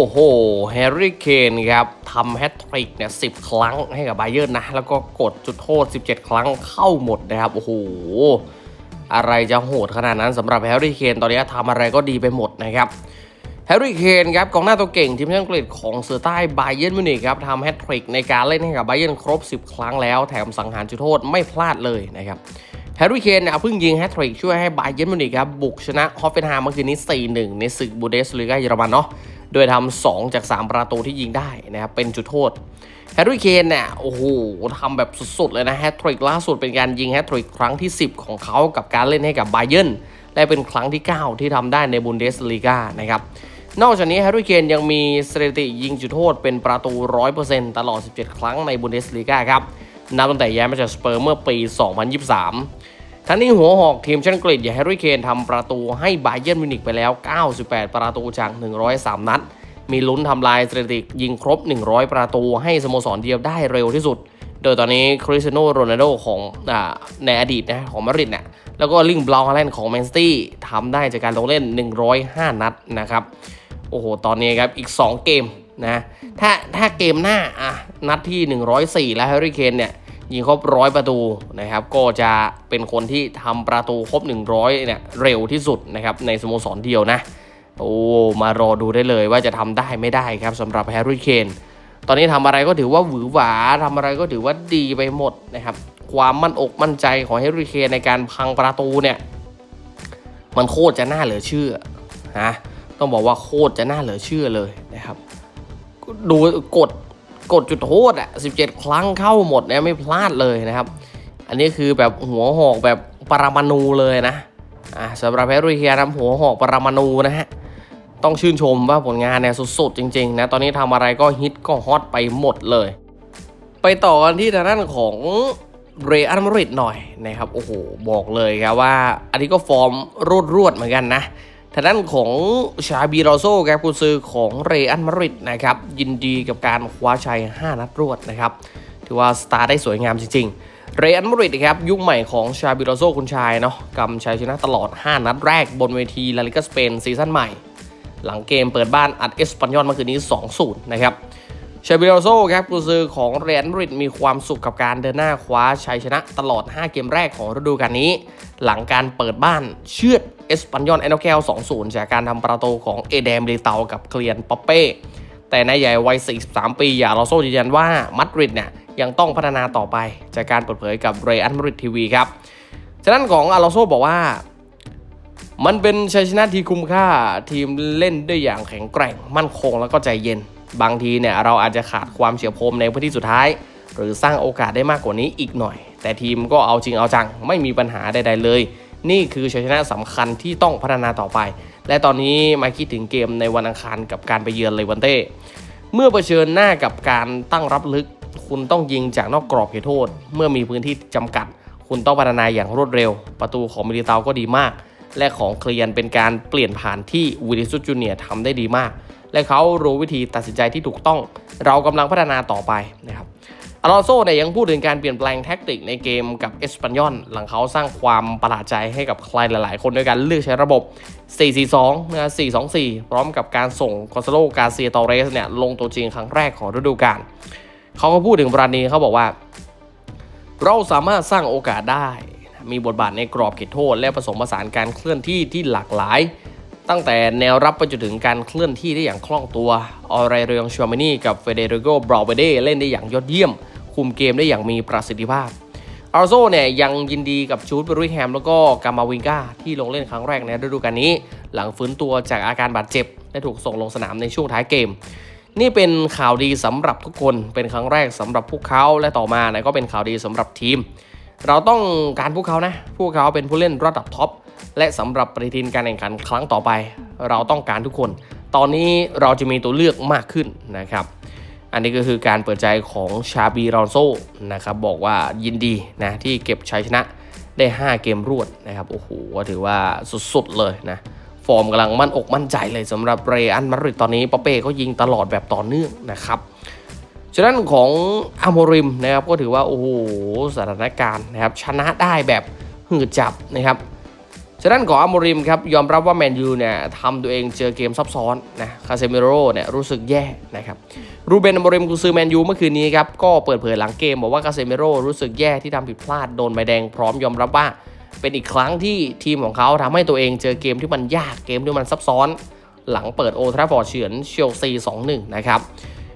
อ้โหแฮร์รี่เคนครับทำแฮตทริกเนี่ยสิครั้งให้กับไบเย r ร์นะ แล้วก็กดจุดโทษ 17 ครั้งเข้าหมดนะครับ โอ้โห อะไรจะโหดขนาดนั้นสำหรับแฮร์รี่เคนตอนนี้ทำอะไรก็ดีไปหมดนะครับแฮร์รี่เคนครับกองหน้าตัวเก่งทีมชาติอังกฤษของเสือใต้ไบเย r ร์มิวนิกครับทำแฮตทริกในการเล่นให้กับไบเย r ร์ครบ 10 ครั้งแล้วแถมสังหารจุดโทษไม่พลาดเลยนะครับแฮร์รี่เคนเนี่ยเพิ่งยิงแฮตทริกช่วยให้ไบเย r ร์มิวนิกครับบุกชนะฮอฟเฟนไฮม์เมื่อคืนนี้ 4-1 ในศึกบูเดสลีกาเยอรมันเนาะ โดยทำ2จาก 3 ประตูที่ยิงได้นะครับ เป็นจุดโทษแฮร์รี่เคนเนี่ยโอ้โหทำแบบสุดๆเลยนะแฮตทริกล่าสุดเป็นการยิงแฮตทริกครั้งที่ 10 ของเขากับการเล่นให้กับไบเย r ร์และเป็นครั้งที่ 9 ที่ทำได้ในบุนเดสลีกานะครับนอกจากนี้แฮร์รี่เคนยังมีสถิติยิงจุดโทษเป็นประตู 100%ตลอด 17 ครั้งในบุนเดสลีกาครับนับตั้งแต่ย้ายมาจากสเปอร์เมื่อปี 2023 ทั้งนี้หัวหอกทีมชาติอังกอย่างแฮร์รี่เคนทำประตูให้ไบเย r ร์มิวนิกไปแล้ว 98 ประตูจาก 103 นัด มีลุ้นทำลายสถิติยิงครบ 100 ประตูให้สโมสรเดียวได้เร็วที่สุด โดยตอนนี้คริสเตียโนโรนัลโดของอในอดีตนะของมาดริดเนี่ยแล้วก็ลิงบลาวฮาแลนด์ของแมนซิตี้ทำได้จากการลงเล่น 105 นัดนะครับโอ้โหตอนนี้ครับอีก 2 เกมนะถ้าถ้าเกมหน้าอะนัดที่ 104 แล้วแฮร์รี่เคนเนี่ย ยิงครบร้อยประตูนะครับก็จะเป็นคนที่ทำประตูครบ 100เนี่ยเร็วที่สุดนะครับในสโมสรเดียวนะโอ้มารอดูได้เลยว่าจะทำได้ไม่ได้ครับสำหรับแฮร์รี่เคนตอนนี้ทำอะไรก็ถือว่าหวือหวาทำอะไรก็ถือว่าดีไปหมดนะครับความมั่นอกมั่นใจของแฮร์รี่เคนในการพังประตูเนี่ยมันโคตรจะน่าเหลือเชื่อนะต้องบอกว่าโคตรจะน่าเหลือเชื่อเลยนะครับดูกด กดจุดโทษอะ17 ครั้งเข้าหมดเนี่ยไม่พลาดเลยนะครับ อันนี้คือแบบหัวหอกแบบปรมาณูเลยนะอ่าสำหรับแฮร์รี่เคนทำหัวหอกปรมาณูนะฮะต้องชื่นชมว่าผลงานเนี่ยสุดๆจริงๆนะตอนนี้ทำอะไรก็ฮิตก็ฮอตไปหมดเลย ไปต่อกันที่ทางด้านของเรอัลมาดริดหน่อยนะครับโอ้โหบอกเลยครับว่า อันนี้ก็ฟอร์มรวดๆเหมือนกันนะางด้านของชาบีโรโซครับกุนซือของเรอัลมาดริดนะครับยินดีกับการคว้าชัย 5 นัดรวดนะครับถือว่าสตาร์ได้สวยงามจริง ๆ เรอัลมาดริดครับยุคใหม่ของชาบิโรโซคุณชายเนาะกำชัยชนะตลอด 5 นัดแรกบนเวทีลาลิกาสเปนซีซั่นใหม่ หลังเกมเปิดบ้านอัดเอสปันยอนเมื่อคืนนี้ 2-0 นะครับชาบิโรโซครับกุนซือของเรอัลมาดริดมีความสุขกับการเดินหน้าคว้าชัยชนะตลอด 5 เกมแรกของฤดูกาลนี้ หลังการเปิดบ้านเชือด เอสปันยอนแอนโนแคล2-0 จากการทำประตูของเอเดมเดเตากับเคลียนปอเป้ แต่นายใหญ่วัย 43 ปีอย่างลอโซยืนยันว่ามาดริดเนี่ยยังต้องพัฒนาต่อไปจากการเปิดเผยกับเรอัลมาริดทีวีครับ ฉะนั้นของอาลอโซบอกว่า มันเป็นชัยชนะที่คุ้มค่าทีมเล่นด้วยอย่างแข็งแกร่ง มั่นคงแล้วก็ใจเย็น บางทีเนี่ยเราอาจจะขาดความเฉียบคมในพื้นที่สุดท้าย หรือสร้างโอกาสได้มากกว่านี้อีกหน่อย แต่ทีมก็เอาจริงเอาจังไม่มีปัญหาใดๆเลย นี่คือชัยชนะสำคัญที่ต้องพัฒนาต่อไป และตอนนี้มาคิดถึงเกมในวันอังคารกับการไปเยือนเลวันเต้ เมื่อเผชิญหน้ากับการตั้งรับลึก คุณต้องยิงจากนอกกรอบเขตโทษ เมื่อมีพื้นที่จำกัด คุณต้องพัฒนาอย่างรวดเร็ว ประตูของมิลิเตาก็ดีมาก และของเคลียนเป็นการเปลี่ยนผ่านที่วิลิสุจูเนียทำได้ดีมาก และเขารู้วิธีตัดสินใจที่ถูกต้อง เรากำลังพัฒนาต่อไปนะครับ ลอนโซ่เนี่ยยังพูดถึงการเปลี่ยนแปลงแท็กติกในเกมกับเอสปันยอนหลังเขาสร้างความประหลาดใจให้กับใครหลาย ๆ คนด้วยการเลือกใช้ระบบ 4-4-2 นะ 4-2-4 พร้อมกับการส่งคอนซาโลกาเซียตอเรสเนี่ยลงตัวจริงครั้งแรกของฤดูกาลเขาก็พูดถึงประเด็นนี้เขาบอกว่า เราสามารถสร้างโอกาสได้ มีบทบาทในกรอบเขตโทษ และผสมผสานการเคลื่อนที่ที่หลากหลาย ตั้งแต่แนวรับไปจนถึงการเคลื่อนที่ได้อย่างคล่องตัวออไรเรียงชัวมินีกับเฟเดริโกบราวเบเดเล่นได้อย่างยอดเยี่ยม คุมเกมได้อย่างมีประสิทธิภาพอาร์โซเนี่ยยังยินดีกับจูดบร์รี่แฮมแล้วก็กามาวิงกาที่ลงเล่นครั้งแรกในฤดูกาลนี้ หลังฟื้นตัวจากอาการบาดเจ็บและถูกส่งลงสนามในช่วงท้ายเกม นี่เป็นข่าวดีสำหรับทุกคนเป็นครั้งแรกสำหรับพวกเขาและต่อมาเนี่ยก็เป็นข่าวดีสำหรับทีม เราต้องการพวกเขานะพวกเขาเป็นผู้เล่นระดับท็อป และสำหรับปฏิทินการแข่งขันครั้งต่อไป เราต้องการทุกคน ตอนนี้เราจะมีตัวเลือกมากขึ้นนะครับ อันนี้ก็คือการเปิดใจของชาบีรอนโซนะครับบอกว่ายินดีนะที่เก็บชัยชนะได้ 5 เกมรวดนะครับโอ้โหก็ถือว่าสุดๆเลยนะฟอร์มกำลังมั่นอกมั่นใจเลยสำหรับเรอัลมาริดตอนนี้ปอเป้ก็ยิงตลอดแบบต่อเนื่องนะครับฉะนั้นของอาโมริมนะครับก็ถือว่าโอ้โหสถานการณ์นะครับชนะได้แบบหืดจับนะครับ ฉะนั้นก่อนอาโมริมครับยอมรับว่าแมนยูเนี่ยทำตัวเองเจอเกมซับซ้อนนะคาเซมิโร่เนี่ยรู้สึกแย่นะครับรูเบนอาโมริมกุซือแมนยูเมื่อคืนนี้ครับก็เปิดเผยหลังเกมบอกว่าคาเซมิโร่รู้สึกแย่ที่ทำผิดพลาดโดนใบแดงพร้อมยอมรับว่า เป็นอีกครั้งที่ทีมของเขาทำให้ตัวเองเจอเกมที่มันยากเกมที่มันซับซ้อน หลังเปิดโอทราฟอร์ดเฉือนเชลซี 2-1 นะครับ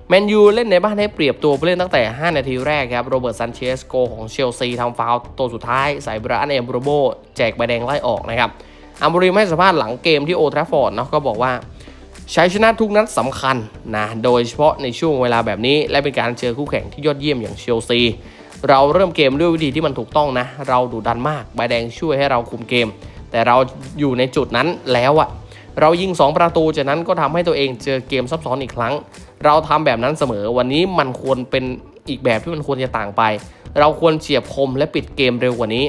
แมนยูเล่นในบ้านให้เปรียบตัวผู้เล่นตั้งแต่ 5 นาทีแรกครับ โรเบิร์ตซันเชสโกของเชลซีทำฟาวล์ตัวสุดท้ายใส่บราอันเอมบรูโบแจกใบแดงไล่ออกนะครับอัมบริมให้สัมภาษณ์หลังเกมที่โอทราฟอร์ดเนาะก็บอกว่าใช้ชนะทุกนัดสำคัญนะโดยเฉพาะในช่วงเวลาแบบนี้ และเป็นการเจอคู่แข่งที่ยอดเยี่ยมอย่างเชลซีเราเริ่มเกมด้วยวิธีที่มันถูกต้องนะ เราดุดันมากใบแดงช่วยให้เราคุมเกม แต่เราอยู่ในจุดนั้นแล้วอะ เรายิง 2 ประตูจากนั้นก็ทำให้ตัวเองเจอเกมซับซ้อนอีกครั้ง เราทำแบบนั้นเสมอวันนี้มันควรเป็นอีกแบบที่มันควรจะต่างไป เราควรเฉียบคมและปิดเกมเร็วกว่านี้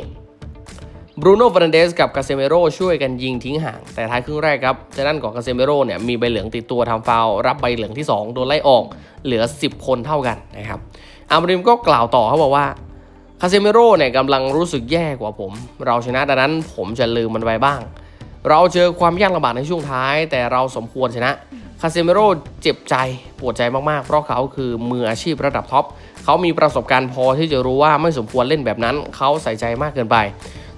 บรูโน่ฟ r นเดสกับคาเซเมโรช่วยกันยิงทิ้งห่าง แต่ท้ายครึ่งแรกครับจากนั้นของคาเซเมโรเนี่ยมีใบเหลืองติดตัวทำฟาวรับใบเหลืองที่ 2 โดนไล่ออก เหลือ 10 คนเท่ากันนะครับอามริมก็กล่าวต่อเขาบอกว่าคาเซเมโรเนี่ยกำลังรู้สึกแย่กว่าผม เราชนะดังนั้นผมจะลืมมันไปบ้าง เราเจอความยากลำบากในช่วงท้าย แต่เราสมควรชนะคาเซเมโร่เจ็บใจปวดใจมากๆ เพราะเขาคือมืออาชีพระดับท็อปเขามีประสบการณ์พอที่จะรู้ว่าไม่สมควรเล่นแบบนั้น เขาใส่ใจมากเกินไป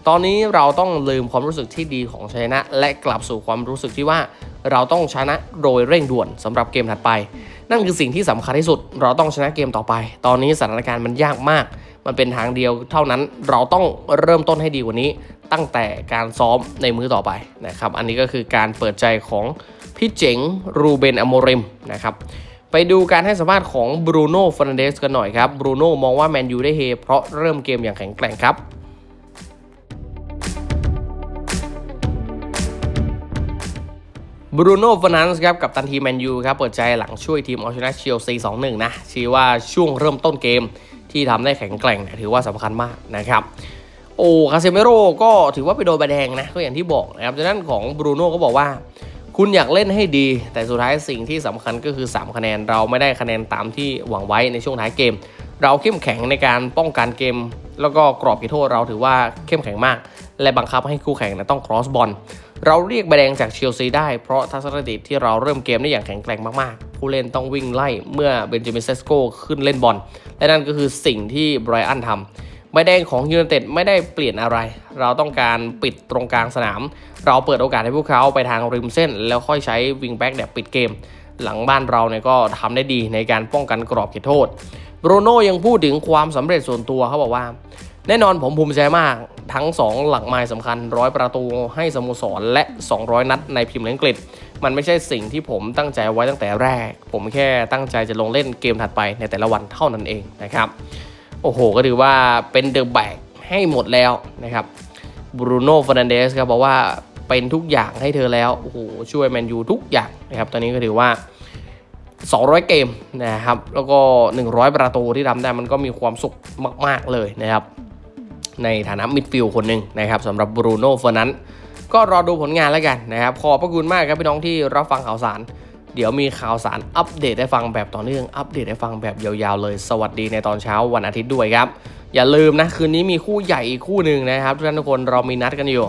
ตอนนี้เราต้องลืมความรู้สึกที่ดีของชัยชนะ และกลับสู่ความรู้สึกที่ว่า เราต้องชนะโดยเร่งด่วนสำหรับเกมถัดไป นั่นคือสิ่งที่สำคัญที่สุด เราต้องชนะเกมต่อไป ตอนนี้สถานการณ์มันยากมาก มันเป็นทางเดียวเท่านั้นเราต้องเริ่มต้นให้ดีกว่านี้ ตั้งแต่การซ้อมในมื้อต่อไปนะครับ อันนี้ก็คือการเปิดใจของพี่เจ๋งรูเบนอโมริมนะครับไปดูการให้สัมภาษณ์ของบรูโน่ฟ r นเดสกันหน่อยครับบรูโน่มองว่าแมนยูได้เฮเพราะเริ่มเกมอย่างแข็งแกร่งครับบรูโน่ฟ r นันส์ครับกับตันทีแมนยูครับเปิดใจหลังช่วยทีมเอาชนะเชลซี 2-1 นะ ชี้ว่าช่วงเริ่มต้นเกม ที่ทำได้แข็งแกร่งเนี่ยถือว่าสำคัญมากนะครับ โอ้คาเซเมโร่ก็ถือว่าไปโดนใบแดงนะก็อย่างที่บอกนะครับจากนั้นของบรูโน่ก็บอกว่า คุณอยากเล่นให้ดี แต่สุดท้ายสิ่งที่สำคัญก็คือ 3 คะแนนเราไม่ได้คะแนนตามที่หวังไว้ในช่วงท้ายเกม เราเข้มแข็งในการป้องกันเกม แล้วก็กรอบเขตโทษเราถือว่าเข้มแข็งมาก และบังคับให้คู่แข่งนะต้อง cross บอลเราเรียกใบแดงจากเชลซีได้เพราะทัศนคติที่เราเริ่มเกมได้อย่างแข็งแกร่งมากๆ ผู้เล่นต้องวิ่งไล่เมื่อเบนจามินเซสโกขึ้นเล่นบอลและนั่นก็คือสิ่งที่ไบรอันทำใบแดงของยูไนเต็ดไม่ได้เปลี่ยนอะไร เราต้องการปิดตรงกลางสนาม เราเปิดโอกาสให้พวกเขาไปทางริมเส้น แล้วค่อยใช้วิงแบ็กเนี่ยปิดเกม หลังบ้านเราเนี่ยก็ทำได้ดีในการป้องกันกรอบเขตโทษบรูโน่ยังพูดถึงความสำเร็จส่วนตัวเขาบอกว่า แน่นอนผมภูมิใจมากทั้ง 2 หลักไม้สำคัญร้อยประตูให้สโมสรและ 200 นัดในพรีเมียร์ลีกอังกฤษ มันไม่ใช่สิ่งที่ผมตั้งใจไว้ตั้งแต่แรก ผมแค่ตั้งใจจะลงเล่นเกมถัดไปในแต่ละวันเท่านั้นเองนะครับ โอ้โห ก็ถือว่าเป็นเดอะแบกให้หมดแล้วนะครับบรูโน่ฟ r นันเดสครับบอกว่าเป็นทุกอย่างให้เธอแล้ว โอ้โห ช่วยแมนยูทุกอย่างนะครับ ตอนนี้ก็ถือว่า 200 เกมนะครับ แล้วก็ 100 ประตูที่ทำได้มันก็มีความสุขมาก ๆ เลยนะครับ ในฐานะมิดฟิลด์คนหนึ่งนะครับสำหรับบรูโน่เฟอร์นั้นก็รอดูผลงานแล้วกันนะครับ ขอบพระคุณมากครับพี่น้องที่รับฟังข่าวสาร เดี๋ยวมีข่าวสารอัปเดตให้ฟังแบบต่อเนื่องอัปเดตให้ฟังแบบยาวๆเลย สวัสดีในตอนเช้าวันอาทิตย์ด้วยครับ อย่าลืมนะคืนนี้มีคู่ใหญ่อีกคู่หนึ่งนะครับทุกท่านทุกคนเรามีนัดกันอยู่